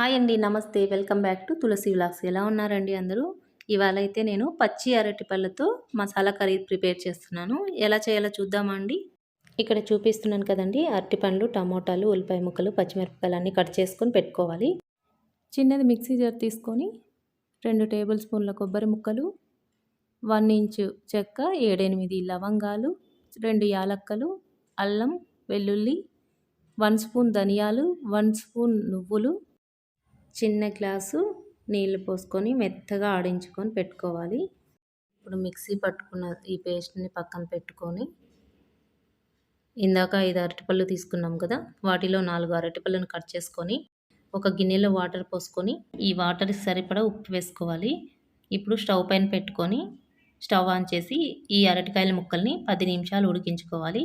Hi అండి నమస్తే. Welcome back to Tulasi vlogs. ఎలా ఉన్నారండి అందరూ? ఇవాళ అయితే నేను పచ్చి అరటి పళ్ళతో మసాలా కర్రీ ప్రిపేర్ చేస్తున్నాను. ఎలా చేయాలో చూద్దామా అండి? ఇక్కడ చూపిస్తున్నాను కదండి అరటి పండ్లు టమోటాలు ఉల్లిపాయ ముక్కలు పచ్చిమిరపకాయలు అన్నీ కట్ చేసుకొని పెట్టుకోవాలి. చిన్నది మిక్సీ జార్ తీసుకొని రెండు టేబుల్ స్పూన్ల కొబ్బరి ముక్కలు వన్ ఇంచు చెక్క ఏడెనిమిది లవంగాలు రెండు యాలక్కలు అల్లం వెల్లుల్లి వన్ స్పూన్ ధనియాలు వన్ స్పూన్ నువ్వులు చిన్న గ్లాసు నీళ్ళు పోసుకొని మెత్తగా ఆడించుకొని పెట్టుకోవాలి. ఇప్పుడు మిక్సీ పట్టుకున్న ఈ పేస్ట్ని పక్కన పెట్టుకొని ఇందాక ఐదు అరటిపళ్ళు తీసుకున్నాం కదా వాటిలో నాలుగు అరటిపళ్ళను కట్ చేసుకొని ఒక గిన్నెలో వాటర్ పోసుకొని ఈ వాటర్ సరిపడా ఉప్పు వేసుకోవాలి. ఇప్పుడు స్టవ్ పైన పెట్టుకొని స్టవ్ ఆన్ చేసి ఈ అరటికాయల ముక్కల్ని పది నిమిషాలు ఉడికించుకోవాలి.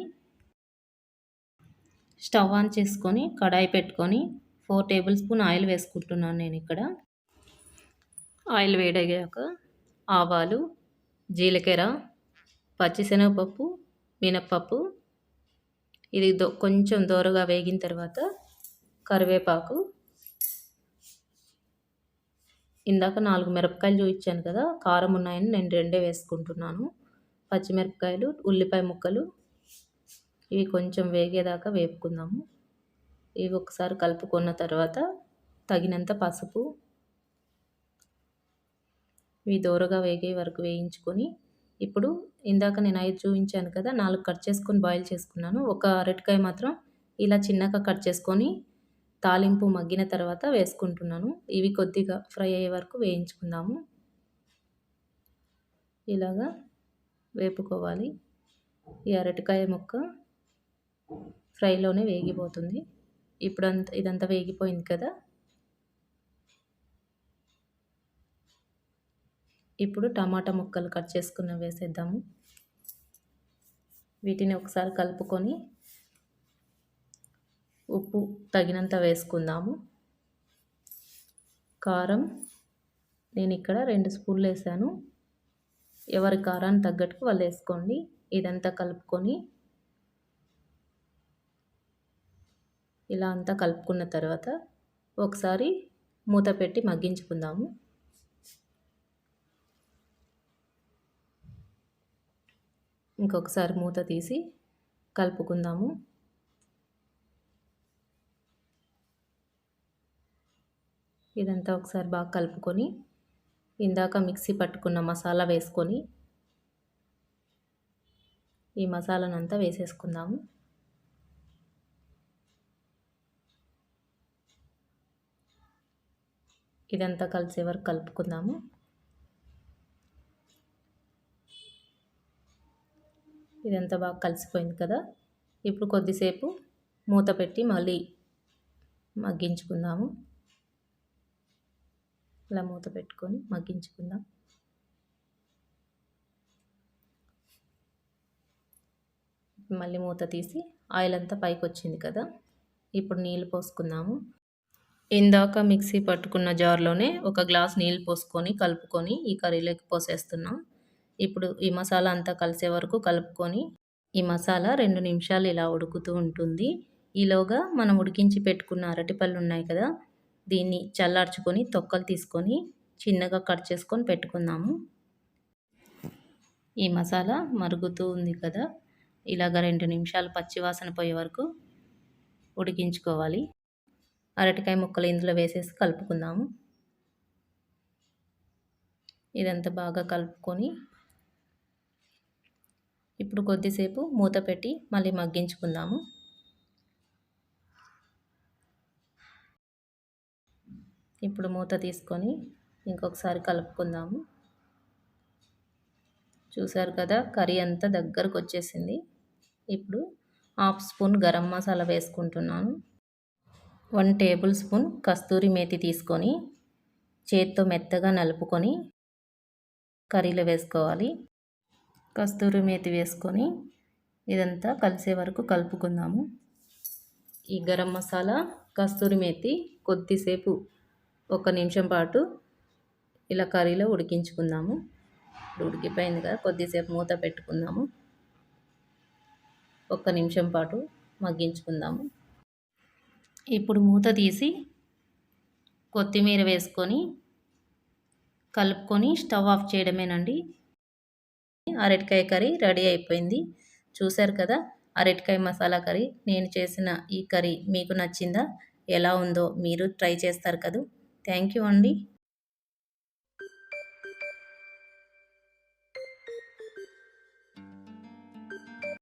స్టవ్ ఆన్ చేసుకొని కడాయి పెట్టుకొని ఫోర్ టేబుల్ స్పూన్ ఆయిల్ వేసుకుంటున్నాను నేను ఇక్కడ. ఆయిల్ వేడయ్యాక ఆవాలు జీలకర్ర పచ్చిశనగపప్పు మినప్పప్పు ఇది దో కొంచెం దోరగా వేగిన తర్వాత కరివేపాకు. ఇందాక నాలుగు మిరపకాయలు చూపించాను కదా కారం ఉన్నాయని నేను రెండే వేసుకుంటున్నాను. పచ్చిమిరపకాయలు ఉల్లిపాయ ముక్కలు ఇవి కొంచెం వేగేదాకా వేపుకుందాము. ఇవి ఒకసారి కలుపుకున్న తర్వాత తగినంత పసుపు ఇవి దూరగా వేగే వరకు వేయించుకొని ఇప్పుడు ఇందాక నేను ఐదు చూపించాను కదా నాలుగు కట్ చేసుకొని బాయిల్ చేసుకున్నాను. ఒక అరటికాయ మాత్రం ఇలా చిన్నగా కట్ చేసుకొని తాలింపు మగ్గిన తర్వాత వేసుకుంటున్నాను. ఇవి కొద్దిగా ఫ్రై అయ్యే వరకు వేయించుకుందాము. ఇలాగా వేపుకోవాలి. ఈ అరటికాయ ముక్క ఫ్రైలోనే వేగిపోతుంది. ఇప్పుడు అంత ఇదంతా వేగిపోయింది కదా? ఇప్పుడు టమాటా ముక్కలు కట్ చేసుకున్న వేసేద్దాము. వీటిని ఒకసారి కలుపుకొని ఉప్పు తగినంత వేసుకుందాము. కారం నేను ఇక్కడ రెండు స్పూన్లు వేసాను. ఎవరి కారాన్ని తగ్గట్టుకు వాళ్ళు వేసుకోండి. ఇదంతా కలుపుకొని ఇలా అంతా కలుపుకున్న తర్వాత ఒకసారి మూత పెట్టి మగ్గించుకుందాము. ఇంకొకసారి మూత తీసి కలుపుకుందాము. ఇదంతా ఒకసారి బాగా కలుపుకొని ఇందాక మిక్సీ పట్టుకున్న మసాలా వేసుకొని ఈ మసాలానంతా వేసేసుకుందాము. ఇదంతా కలిసే వరకు కలుపుకుందాము. ఇదంతా బాగా కలిసిపోయింది కదా. ఇప్పుడు కొద్దిసేపు మూత పెట్టి మళ్ళీ మగ్గించుకుందాము. ఇలా మూత పెట్టుకొని మగ్గించుకుందాం. మళ్ళీ మూత తీసి ఆయిల్ అంతా పైకి వచ్చింది కదా. ఇప్పుడు నీళ్ళు పోసుకుందాము. ఇందాక మిక్సీ పట్టుకున్న జార్లోనే ఒక గ్లాస్ నీళ్ళు పోసుకొని కలుపుకొని ఈ కర్రీలోకి పోసేస్తున్నాం. ఇప్పుడు ఈ మసాలా అంతా కలిసే వరకు కలుపుకొని ఈ మసాలా రెండు నిమిషాలు ఇలా ఉడుకుతూ ఉంటుంది. ఈలోగా మనం ఉడికించి పెట్టుకున్న అరటిపళ్ళు ఉన్నాయి కదా దీన్ని చల్లార్చుకొని తొక్కలు తీసుకొని చిన్నగా కట్ చేసుకొని పెట్టుకుందాము. ఈ మసాలా మరుగుతూ ఉంది కదా ఇలాగ రెండు నిమిషాలు పచ్చివాసన పోయే వరకు ఉడికించుకోవాలి. అరటికాయ ముక్కలు ఇందులో వేసేసి కలుపుకుందాము. ఇదంతా బాగా కలుపుకొని ఇప్పుడు కొద్దిసేపు మూత పెట్టి మళ్ళీ మగ్గించుకుందాము. ఇప్పుడు మూత తీసుకొని ఇంకొకసారి కలుపుకుందాము. చూసారు కదా కర్రీ అంతా దగ్గరకు వచ్చేసింది. ఇప్పుడు హాఫ్ స్పూన్ గరం మసాలా వేసుకుంటున్నాను. One tablespoon kasuri methi తీసుకొని చేత్తో మెత్తగా నలుపుకొని కర్రీలో వేసుకోవాలి. కస్తూరి మేతి వేసుకొని ఇదంతా కలిసే వరకు కలుపుకుందాము. ఈ గరం మసాలా కస్తూరి మేతి కొద్దిసేపు ఒక నిమిషం పాటు ఇలా కర్రీలో ఉడికించుకుందాము. ఉడికిపోయింది కదా కొద్దిసేపు మూత పెట్టుకుందాము. ఒక్క నిమిషం పాటు మగ్గించుకుందాము. ఇప్పుడు మూత తీసి కొత్తిమీర వేసుకొని కలుపుకొని స్టవ్ ఆఫ్ చేయడమేనండి. అరటికాయ కర్రీ రెడీ అయిపోయింది. చూశారు కదా అరటికాయ మసాలా కర్రీ. నేను చేసిన ఈ కర్రీ మీకు నచ్చిందా ఎలా ఉందో మీరు ట్రై చేస్తారు కదా. థ్యాంక్ యూ అండి.